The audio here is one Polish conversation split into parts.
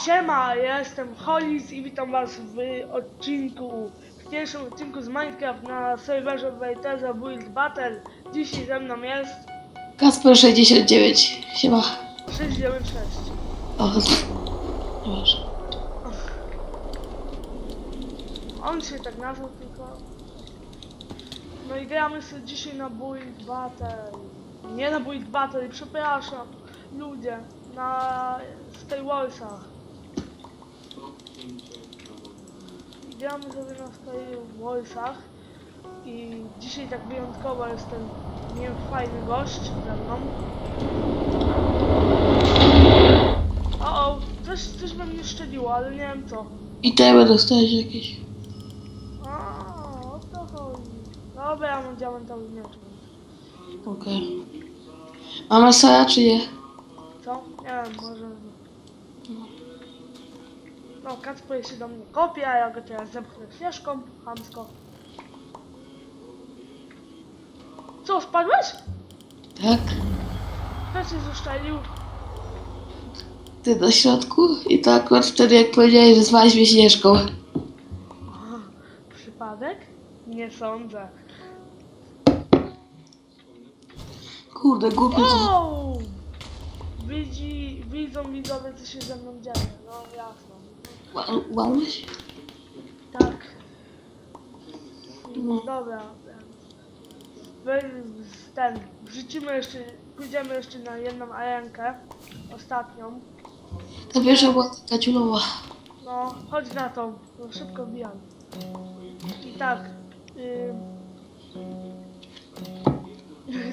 Siema, ja jestem Hollis i witam was w odcinku, w pierwszym odcinku z Minecraft na serwerze Wejterza Build Battle. Dzisiaj ze mną jest Kasper 69. Siema. 696. O, nieważne. On się tak nazwał tylko. No i gramy sobie dzisiaj na Build Battle. Nie na Build Battle, przepraszam. Ludzie, na Skywarsach. Gramy sobie na Skywarsach. I dzisiaj tak wyjątkowo jest ten nie wiem, fajny gość ze mną. O, o, coś, coś we mnie szczeliło, ale nie wiem co. I tebe dostałeś jakieś. A, o to chodzi. Dobra, ja mam diamentowy miecz. Okej. Mamy soja czy nie? Co? Nie wiem, może... No, Kacper się do mnie kopie, a ja go teraz zepchnę śnieżką, chamsko. Co, spadłeś? Tak. Kto cię zeszczelił? Ty na środku? I to akurat wtedy jak powiedziałeś, że zwałeś mnie śnieżką. Przypadek? Nie sądzę. Kurde, głupio. O! Widzi, widzą widzowie, co się ze mną dzieje. No, jasno. Ła-? Tak. No. Dobra. Ten, wrzucimy jeszcze, pójdziemy jeszcze na jedną arenkę, ostatnią. Ta pierwsza była taka ciulowa. No, chodź na tą, no, szybko wbijam. I tak, yy,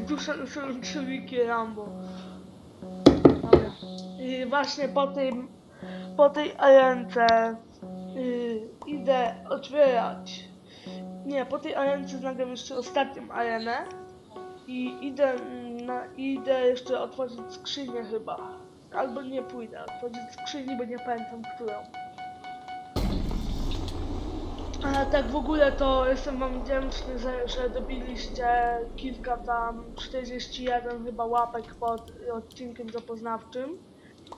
dusza są Rambo. Dobra. I właśnie po tej, po tej arence yy, idę otwierać. Nie, po tej arence znagram jeszcze ostatnią arenę. I idę, na, idę jeszcze otworzyć skrzynię chyba. Albo nie pójdę otworzyć skrzyni, bo nie pamiętam którą. A tak w ogóle to jestem wam wdzięczny, że dobiliście kilka tam, 41 chyba łapek pod odcinkiem zapoznawczym.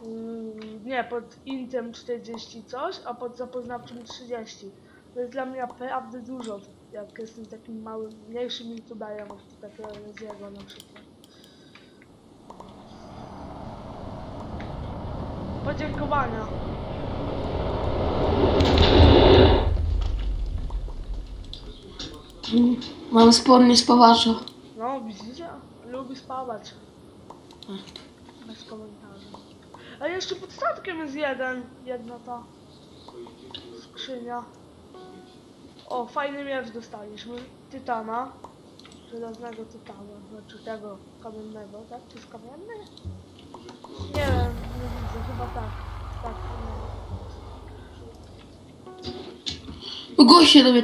Mm, Nie, pod intem 40 coś, a pod zapoznawczym 30. To jest dla mnie naprawdę dużo, jak jestem takim małym, mniejszym youtuberem, od takiego Reziego na przykład. Podziękowania. Mam spodnie spawacza. No, widzicie? Lubi spawać. Bez komentarzy. A jeszcze pod statkiem jest jeden. Jedna ta skrzynia. O, fajny miecz dostaliśmy. Tytana. Żelaznego tytana. Znaczy tego kamiennego, tak? To jest kamienny? Nie wiem, nie widzę. Chyba tak. Tak. Gość się do mnie.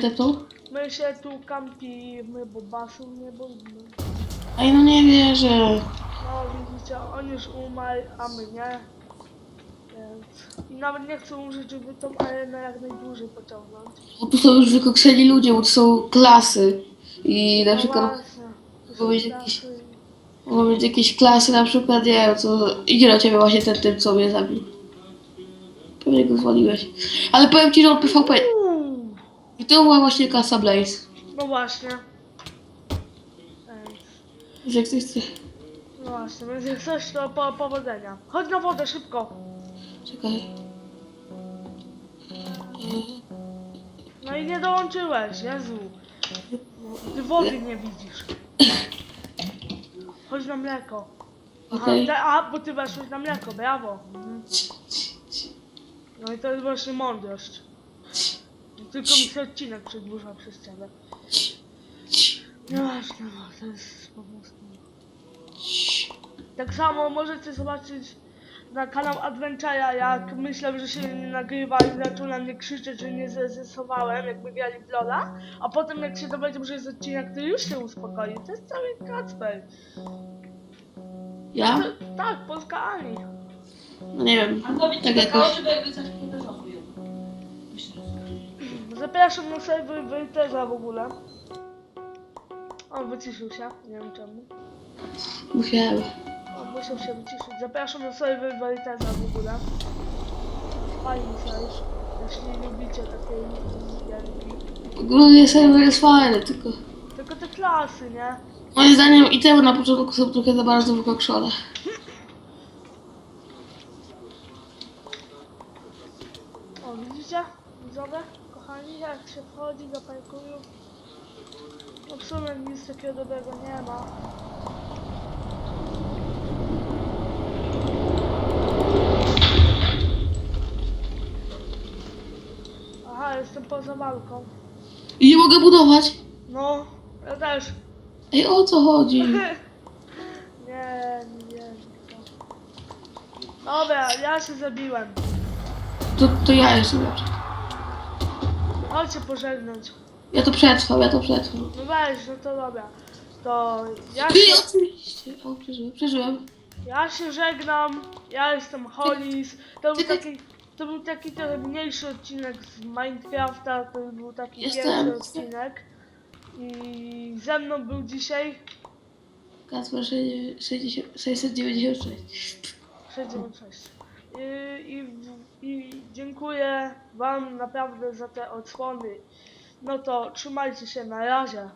My się tu kampimy, bo basu nie boimy. Ej, no nie wierzę. No widzicie, on już umarł, a my nie. I nawet nie chcę umrzeć, żeby tą arenę jak najdłużej pociągnąć. Bo tu są już wykokseni ludzie, bo tu są klasy. I na No przykład. To są powiedzieć klasy. jakiś- mogą być jakieś klasy, na przykład, nie wiem, co idzie do ciebie właśnie ten typ, co mnie zabił. Pewnie go zwaliłeś. Ale powiem ci, że on PvP. I to była właśnie klasa Blaze. No właśnie. Więc, Że ktoś chce... no właśnie, więc jak coś to po, powodzenia. Chodź na wodę szybko. Czekaj. No i nie dołączyłeś, Jezu. No, Ty wody nie widzisz. Chodź na mleko. Te, a, bo ty weszłeś na mleko, brawo. Mhm. No i to jest właśnie mądrość. Tylko mi się odcinek przedłuża przez ciebie. Nieważne, no, to jest po prostu... Tak samo możecie zobaczyć na kanał Adventure'a, jak myślę, że się nie nagrywa i zaczął na mnie krzyczeć, że nie zesowałem, jakby grali w Lola, a potem jak się dowiedział, że jest odcinek, to już się uspokoi. To jest cały Kacper. Ja? To, tak, Polska Ani. No nie wiem. Albo mi Tak tak jakoś. żeby jakby coś pokazało. Zapraszam na serwer Wojteza w ogóle. On wyciszył się, nie wiem czemu. Musiałem. Musiał się wyciszyć. Zapraszam na serwer Wojteza w ogóle. fajny serwer, jeśli lubicie takiej gierki. Ogólnie serwer jest fajny, tylko Tylko te klasy, nie? moim zdaniem i temu na początku są trochę za bardzo wykokszone. O, widzicie? Widzowie? Kochani, jak się wchodzi do parkuru. No w sumie nic takiego dobrego nie ma. Aha, jestem poza walką. I nie mogę budować. No, ja też. Ej, o co chodzi? Nie, nie. Dobra, ja się zabiłem. To, to ja jestem lepszy. Chodźcie pożegnać. Ja to przetrwam, ja to przetrwam. No weź, no to dobra. To ja Ty, się, oczywiście. O, przeżyłem, przeżyłem. ja się żegnam. Ja jestem Hollis. To był Ty- ty- taki, to był taki trochę mniejszy odcinek z Minecrafta. To był taki Jestem- pierwszy odcinek. I ze mną był dzisiaj Kacper 60 696. 696. I, i, I dziękuję Wam naprawdę za te odsłony. No to trzymajcie się na razie.